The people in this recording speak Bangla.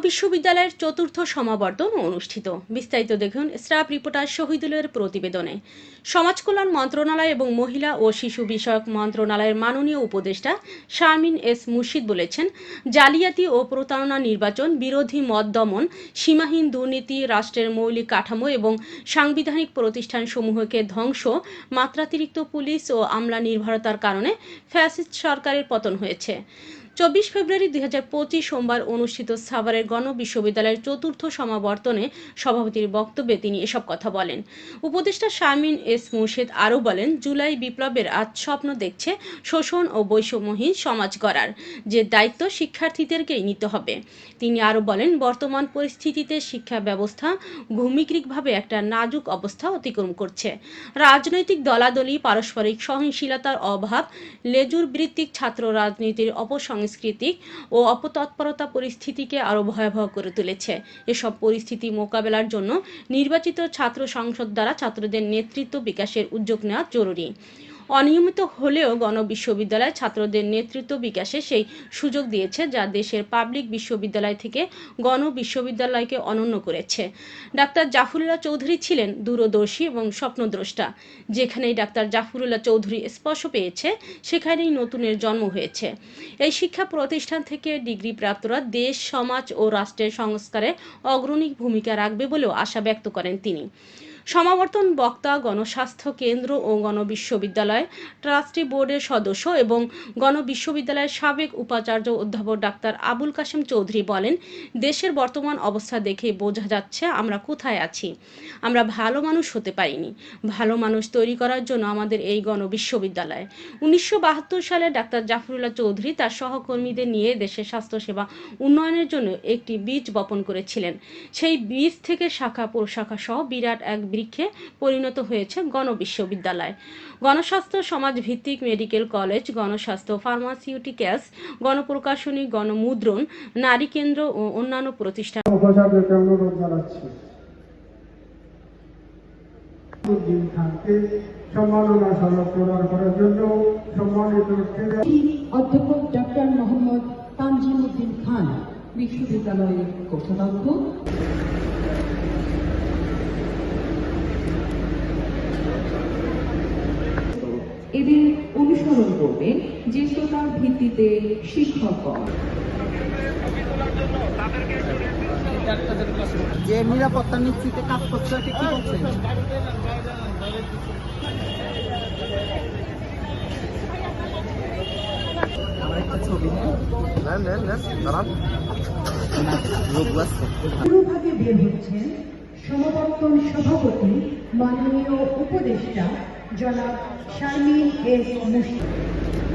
গণবিশ্ববিদ্যালয়ের চতুর্থ সমাবর্তন অনুষ্ঠিত। বিস্তারিত দেখুন স্টাফ রিপোর্টার শহীদুলের প্রতিবেদনে। সমাজ কল্যাণ মন্ত্রণালয় এবং মহিলা ও শিশু বিষয়ক মন্ত্রণালয়ের মাননীয় উপদেষ্টা শারমিন এস মুর্শিদ বলেছেন, জালিয়াতি ও প্রতারণা নির্বাচন, বিরোধী মত দমন, সীমাহীন দুর্নীতি, রাষ্ট্রের মৌলিক কাঠামো এবং সাংবিধানিক প্রতিষ্ঠানসমূহকে ধ্বংস, মাত্রাতিরিক্ত পুলিশ ও আমলা নির্ভরতার কারণে ফ্যাসিস্ট সরকারের পতন হয়েছে। চব্বিশ ফেব্রুয়ারি দুই হাজার পঁচিশ সোমবার অনুষ্ঠিত সাভারের গণ বিশ্ববিদ্যালয়ের চতুর্থ সমাবর্তনে সভাপতির বক্তব্যে তিনি এসব কথা বলেন। উপদেষ্টা শারমিন এস মুর্শিদ আরও বলেন, জুলাই বিপ্লবের আজ স্বপ্ন দেখছে শোষণ ও বৈষম্যহীন সমাজ গড়ার, যে দায়িত্ব শিক্ষার্থীদেরকেই নিতে হবে। তিনি আরও বলেন, বর্তমান পরিস্থিতিতে শিক্ষা ব্যবস্থা ভূমিকৃকভাবে একটা নাজুক অবস্থা অতিক্রম করছে। রাজনৈতিক দলাদলি, পারস্পরিক সহনশীলতার অভাব, লেজুর ভিত্তিক ছাত্র রাজনীতির অপসংস্কৃতিক ও অপতৎপরতা পরিস্থিতিকে আরও ভয়াবহ করে তুলেছে। এসব পরিস্থিতি মোকাবেলার জন্য নির্বাচিত ছাত্র সংসদ দ্বারা ছাত্রদের নেতৃত্ব বিকাশের উদ্যোগ নেওয়া জরুরি। অনিয়মিত হলেও গণবিশ্ববিদ্যালয় ছাত্রদের নেতৃত্ব বিকাশে সেই সুযোগ দিয়েছে যা দেশের পাবলিক বিশ্ববিদ্যালয় থেকে গণ বিশ্ববিদ্যালয়কে অনন্য করেছে। ডাক্তার জাফরুল্লাহ চৌধুরী ছিলেন দূরদর্শী এবং স্বপ্নদ্রষ্টা। যেখানেই ডাক্তার জাফরুল্লাহ চৌধুরী স্পর্শ পেয়েছে, সেখানেই নতুনের জন্ম হয়েছে। এই শিক্ষা প্রতিষ্ঠান থেকে ডিগ্রি প্রাপ্তরা দেশ, সমাজ ও রাষ্ট্রের সংস্কারে অগ্রণী ভূমিকা রাখবে বলেও আশা ব্যক্ত করেন তিনি। সমাবর্তন বক্তা, গণস্বাস্থ্য কেন্দ্র ও গণবিশ্ববিদ্যালয় ট্রাস্টি বোর্ডের সদস্য এবং গণবিশ্ববিদ্যালয়ের সাবেক উপাচার্য অধ্যাপক ডাক্তার আবুল কাশেম চৌধুরী বলেন, দেশের বর্তমান অবস্থা দেখে বোঝা যাচ্ছে আমরা কোথায় আছি। আমরা ভালো মানুষ হতে পারিনি। ভালো মানুষ তৈরি করার জন্য আমাদের এই গণবিশ্ববিদ্যালয়। উনিশশো বাহাত্তর সালে ডাক্তার জাফরুল্লাহ চৌধুরী তার সহকর্মীদের নিয়ে দেশের স্বাস্থ্যসেবা উন্নয়নের জন্য একটি বীজ বপন করেছিলেন। সেই বীজ থেকে শাখা প্রশাখা সহ বিরাট এক বৃক্ষে পরিণত হয়েছে গণবিশ্ববিদ্যালয়। গণস্বাস্থ্য সমাজ ভিত্তিক medical college Gonoshasthaya pharmaceuticals Gonoprokashoni Gonomudran নারী কেন্দ্র ও অন্যান্য প্রতিষ্ঠান। উপাচার্যকে অনুরোধ জানাচ্ছি। উদ্দিন খানকে সম্মাননা স্মারক প্রদান করার জন্য সম্মানিত অধ্যাপক ডক্টর মোহাম্মদ তানজিমুদ্দিন খান বিশ্ববিদ্যালয়ের কোষাধ্যক্ষ। এদের অনুসরণ করবেন জ্যেষ্ঠতার ভিত্তিতে শিক্ষকগণ। যে নিরাপত্তা নিশ্চিতে কাজ করছে কি বের হচ্ছেন সমাবর্তন সভাপতি মাননীয় উপদেষ্টা जनाब शर्मी एस मुशी